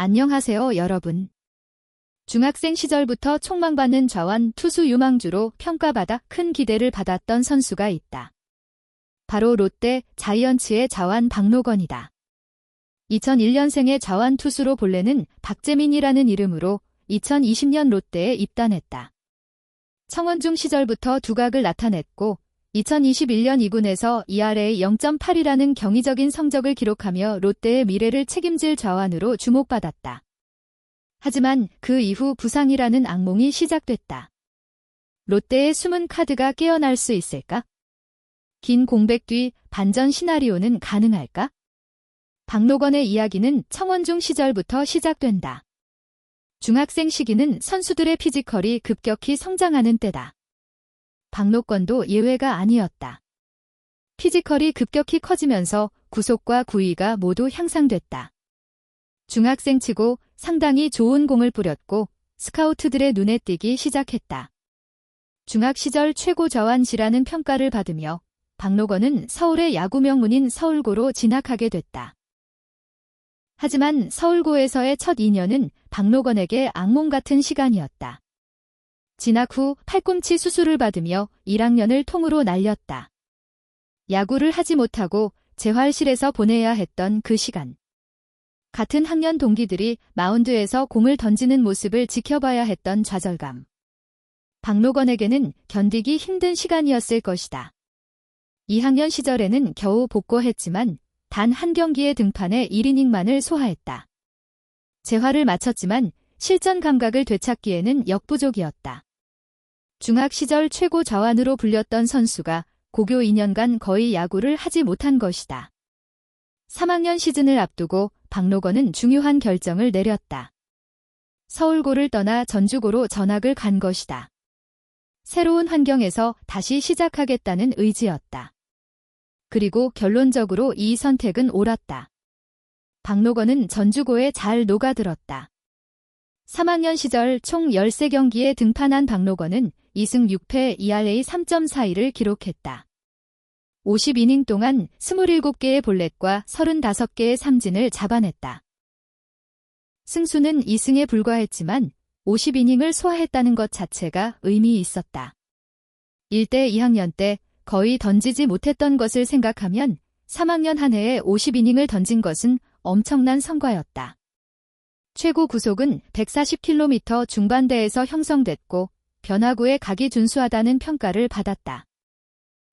안녕하세요, 여러분. 중학생 시절부터 촉망받는 좌완 투수 유망주로 평가받아 큰 기대를 받았던 선수가 있다. 바로 롯데 자이언츠의 좌완 박노건이다. 2001년생의 좌완 투수로 본래는 박재민이라는 이름으로 2020년 롯데에 입단했다. 청원중 시절부터 두각을 나타냈고 2021년 2군에서 ERA 0.8이라는 경이적인 성적을 기록하며 롯데의 미래를 책임질 좌완으로 주목받았다. 하지만 그 이후 부상이라는 악몽이 시작됐다. 롯데의 숨은 카드가 깨어날 수 있을까? 긴 공백 뒤 반전 시나리오는 가능할까? 박노건의 이야기는 청원중 시절부터 시작된다. 중학생 시기는 선수들의 피지컬이 급격히 성장하는 때다. 박노건도 예외가 아니었다. 피지컬이 급격히 커지면서 구속과 구위가 모두 향상됐다. 중학생치고 상당히 좋은 공을 뿌렸고 스카우트들의 눈에 띄기 시작했다. 중학 시절 최고 저완지라는 평가를 받으며 박노건은 서울의 야구 명문인 서울고로 진학하게 됐다. 하지만 서울고에서의 첫 2년은 박노건에게 악몽 같은 시간이었다. 진학 후 팔꿈치 수술을 받으며 1학년을 통으로 날렸다. 야구를 하지 못하고 재활실에서 보내야 했던 그 시간. 같은 학년 동기들이 마운드에서 공을 던지는 모습을 지켜봐야 했던 좌절감. 박노건에게는 견디기 힘든 시간이었을 것이다. 2학년 시절에는 겨우 복고했지만 단 한 경기의 등판에 1이닝만을 소화했다. 재활을 마쳤지만 실전 감각을 되찾기에는 역부족이었다. 중학 시절 최고 좌완으로 불렸던 선수가 고교 2년간 거의 야구를 하지 못한 것이다. 3학년 시즌을 앞두고 박노건은 중요한 결정을 내렸다. 서울고를 떠나 전주고로 전학을 간 것이다. 새로운 환경에서 다시 시작하겠다는 의지였다. 그리고 결론적으로 이 선택은 옳았다. 박노건은 전주고에 잘 녹아들었다. 3학년 시절 총 13경기에 등판한 박노건은 2승 6패 ERA 3.42를 기록했다. 52이닝 동안 27개의 볼넷과 35개의 삼진을 잡아냈다. 승수는 2승에 불과했지만 50이닝을 소화했다는 것 자체가 의미 있었다. 1대 2학년 때 거의 던지지 못했던 것을 생각하면 3학년 한 해에 50이닝을 던진 것은 엄청난 성과였다. 최고 구속은 140km 중반대에서 형성됐고 변화구에 각이 준수하다는 평가를 받았다.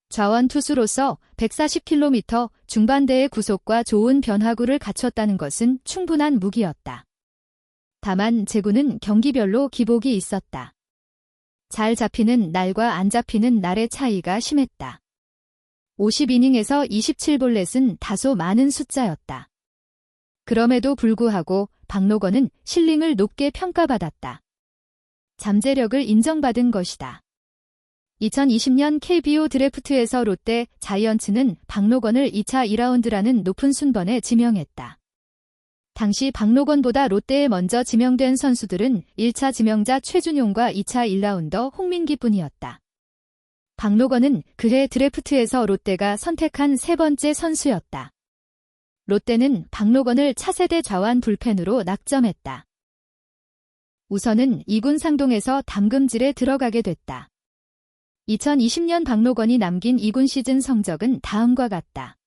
좌원 투수로서 140km 중반대의 구속과 좋은 변화구를 갖췄다는 것은 충분한 무기였다. 다만 제구는 경기별로 기복이 있었다. 잘 잡히는 날과 안 잡히는 날의 차이가 심했다. 50이닝에서 27볼넷은 다소 많은 숫자였다. 그럼에도 불구하고 박노건은 실링을 높게 평가받았다. 잠재력을 인정받은 것이다. 2020년 KBO 드래프트에서 롯데 자이언츠는 박노건을 2차 2라운드라는 높은 순번에 지명했다. 당시 박노건보다 롯데에 먼저 지명된 선수들은 1차 지명자 최준용과 2차 1라운더 홍민기뿐이었다. 박노건은 그해 드래프트에서 롯데가 선택한 세 번째 선수였다. 롯데는 박노건을 차세대 좌완 불펜으로 낙점했다. 우선은 2군 상동에서 담금질에 들어가게 됐다. 2020년 박노건이 남긴 2군 시즌 성적은 다음과 같다.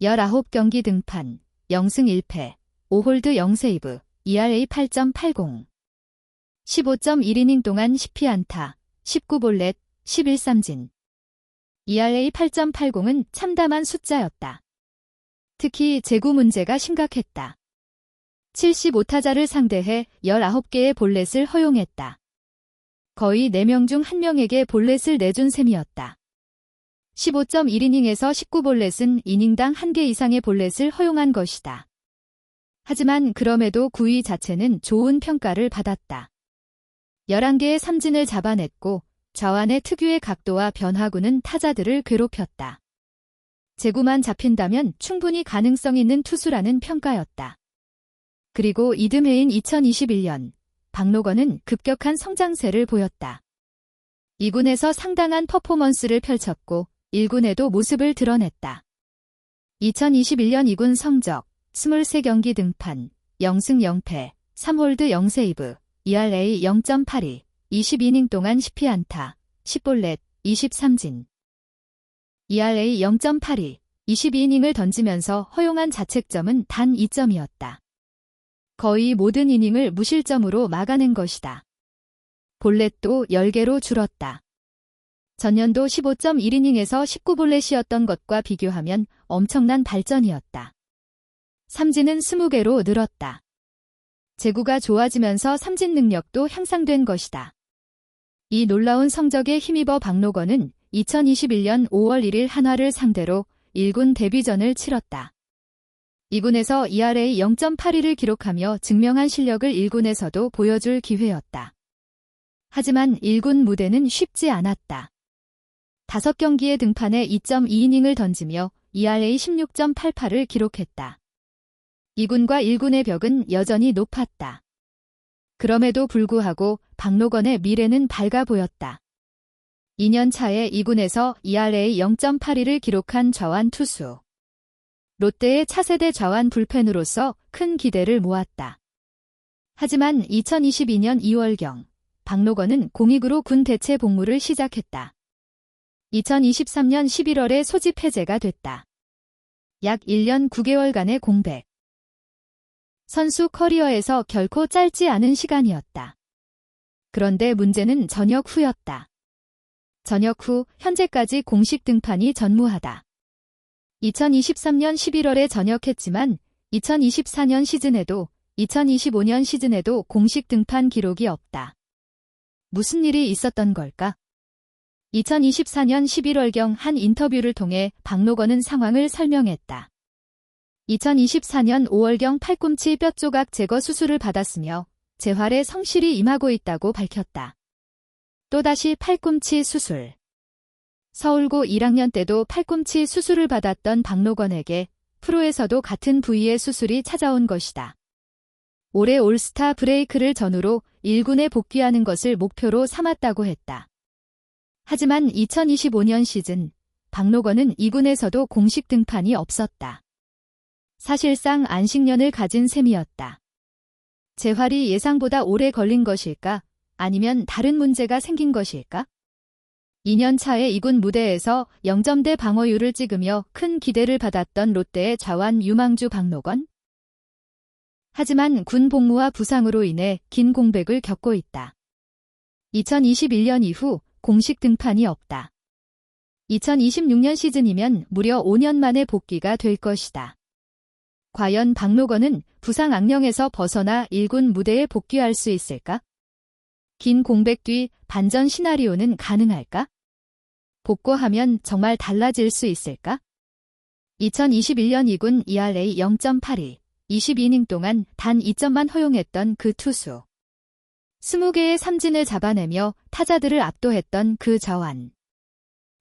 19경기 등판, 0승 1패, 5홀드 0세이브, ERA 8.80. 15.1이닝 동안 10피안타, 19볼넷, 11삼진. ERA 8.80은 참담한 숫자였다. 특히 제구 문제가 심각했다. 75타자를 상대해 19개의 볼넷을 허용했다. 거의 4명 중 1명에게 볼넷을 내준 셈이었다. 15.1이닝에서 19볼넷은 이닝당 1개 이상의 볼넷을 허용한 것이다. 하지만 그럼에도 9위 자체는 좋은 평가를 받았다. 11개의 삼진을 잡아냈고 좌완의 특유의 각도와 변화구는 타자들을 괴롭혔다. 제구만 잡힌다면 충분히 가능성 있는 투수라는 평가였다. 그리고 이듬해인 2021년 박노건은 급격한 성장세를 보였다. 2군에서 상당한 퍼포먼스를 펼쳤고 1군에도 모습을 드러냈다. 2021년 2군 성적 23경기 등판 0승 0패, 3홀드 0세이브, ERA 0.82, 22이닝 동안 10피안타, 10볼넷, 23진. ERA 0.82, 22이닝을 던지면서 허용한 자책점은 단 2점이었다. 거의 모든 이닝을 무실점으로 막아낸 것이다. 볼넷도 10개로 줄었다. 전년도 15.1이닝에서 19볼넷이었던 것과 비교하면 엄청난 발전이었다. 삼진은 20개로 늘었다. 제구가 좋아지면서 삼진 능력도 향상된 것이다. 이 놀라운 성적에 힘입어 박노건은 2021년 5월 1일 한화를 상대로 1군 데뷔전을 치렀다. 2군에서 ERA 0.82를 기록하며 증명한 실력을 1군에서도 보여줄 기회였다. 하지만 1군 무대는 쉽지 않았다. 5경기의 등판에 2.2이닝을 던지며 ERA 16.88을 기록했다. 2군과 1군의 벽은 여전히 높았다. 그럼에도 불구하고 박노건의 미래는 밝아 보였다. 2년 차에 2군에서 ERA 0.82를 기록한 좌완 투수. 롯데의 차세대 좌완 불펜으로서 큰 기대를 모았다. 하지만 2022년 2월경 박노건은 공익으로 군 대체 복무를 시작했다. 2023년 11월에 소집 해제가 됐다. 약 1년 9개월간의 공백. 선수 커리어에서 결코 짧지 않은 시간이었다. 그런데 문제는 전역 후였다. 전역 후 현재까지 공식 등판이 전무하다. 2023년 11월에 전역했지만 2024년 시즌에도 2025년 시즌에도 공식 등판 기록이 없다. 무슨 일이 있었던 걸까? 2024년 11월경 한 인터뷰를 통해 박노건은 상황을 설명했다. 2024년 5월경 팔꿈치 뼈조각 제거 수술을 받았으며 재활에 성실히 임하고 있다고 밝혔다. 또다시 팔꿈치 수술. 서울고 1학년 때도 팔꿈치 수술을 받았던 박노건에게 프로에서도 같은 부위의 수술이 찾아온 것이다. 올해 올스타 브레이크를 전후로 1군에 복귀하는 것을 목표로 삼았다고 했다. 하지만 2025년 시즌 박노건은 2군에서도 공식 등판이 없었다. 사실상 안식년을 가진 셈이었다. 재활이 예상보다 오래 걸린 것일까? 아니면 다른 문제가 생긴 것일까? 2년 차에 2군 무대에서 0점대 방어율을 찍으며 큰 기대를 받았던 롯데의 좌완 유망주 박노건? 하지만 군 복무와 부상으로 인해 긴 공백을 겪고 있다. 2021년 이후 공식 등판이 없다. 2026년 시즌이면 무려 5년 만에 복귀가 될 것이다. 과연 박노건은 부상 악령에서 벗어나 1군 무대에 복귀할 수 있을까? 긴 공백 뒤 반전 시나리오는 가능할까? 복구하면 정말 달라질 수 있을까? 2021년 2군 ERA 0.82, 22이닝 동안 단 2점만 허용했던 그 투수. 20개의 삼진을 잡아내며 타자들을 압도했던 그 저완.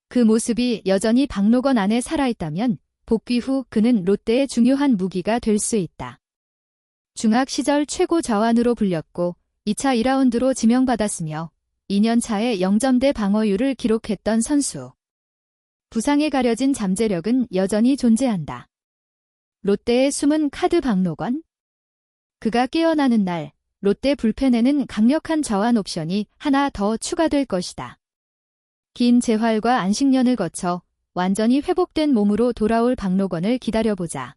그 모습이 여전히 박노건 안에 살아있다면 복귀 후 그는 롯데의 중요한 무기가 될 수 있다. 중학 시절 최고 자완으로 불렸고 2차 2라운드로 지명받았으며 2년 차에 0점대 방어율을 기록했던 선수. 부상에 가려진 잠재력은 여전히 존재한다. 롯데의 숨은 카드 박노건? 그가 깨어나는 날 롯데 불펜에는 강력한 자완 옵션이 하나 더 추가될 것이다. 긴 재활과 안식년을 거쳐 완전히 회복된 몸으로 돌아올 박노건을 기다려보자.